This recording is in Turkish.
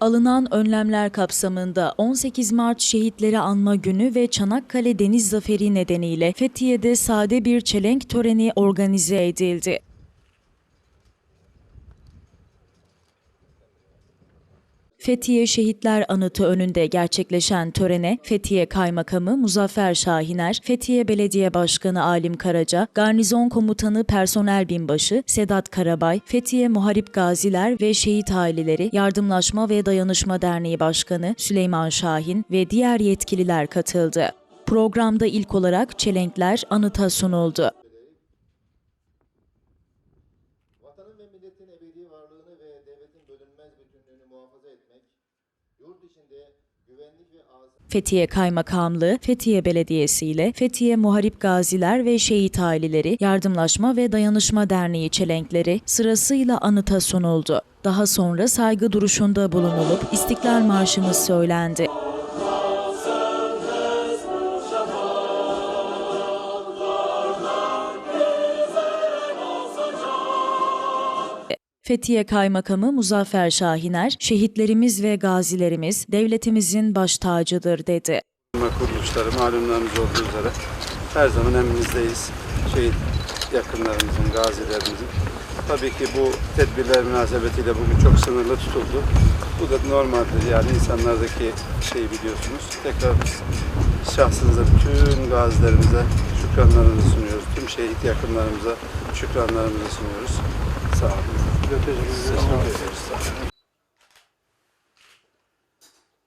Alınan önlemler kapsamında 18 Mart Şehitleri Anma Günü ve Çanakkale Deniz Zaferi nedeniyle Fethiye'de sade bir çelenk töreni organize edildi. Fethiye Şehitler Anıtı önünde gerçekleşen törene Fethiye Kaymakamı Muzaffer Şahiner, Fethiye Belediye Başkanı Alim Karaca, Garnizon Komutanı Personel Binbaşı Sedat Karabay, Fethiye Muharip Gaziler ve Şehit Aileleri Yardımlaşma ve Dayanışma Derneği Başkanı Süleyman Şahin ve diğer yetkililer katıldı. Programda ilk olarak çelenkler anıta sunuldu. Vatanın ve milletin ebedi varlığını ve devletin yurt içinde Fethiye Kaymakamlığı, Fethiye Belediyesi ile Fethiye Muharip Gaziler ve Şehit Aileleri Yardımlaşma ve Dayanışma Derneği çelenkleri sırasıyla anıta sunuldu. Daha sonra saygı duruşunda bulunulup İstiklal Marşımız söylendi. Fethiye Kaymakamı Muzaffer Şahiner, şehitlerimiz ve gazilerimiz devletimizin baş tacıdır dedi. Kuruluşları malumlarımız olduğu üzere her zaman emrinizdeyiz. Şehit yakınlarımızın, gazilerimizin. Tabii ki bu tedbirler münasebetiyle bugün çok sınırlı tutuldu. Bu da normaldir yani insanlardaki şeyi biliyorsunuz. Tekrar şahsınıza bütün gazilerimize şükranlarımızı sunuyoruz. Tüm şehit yakınlarımıza şükranlarımızı sunuyoruz. Sağ olun. Sağ olun.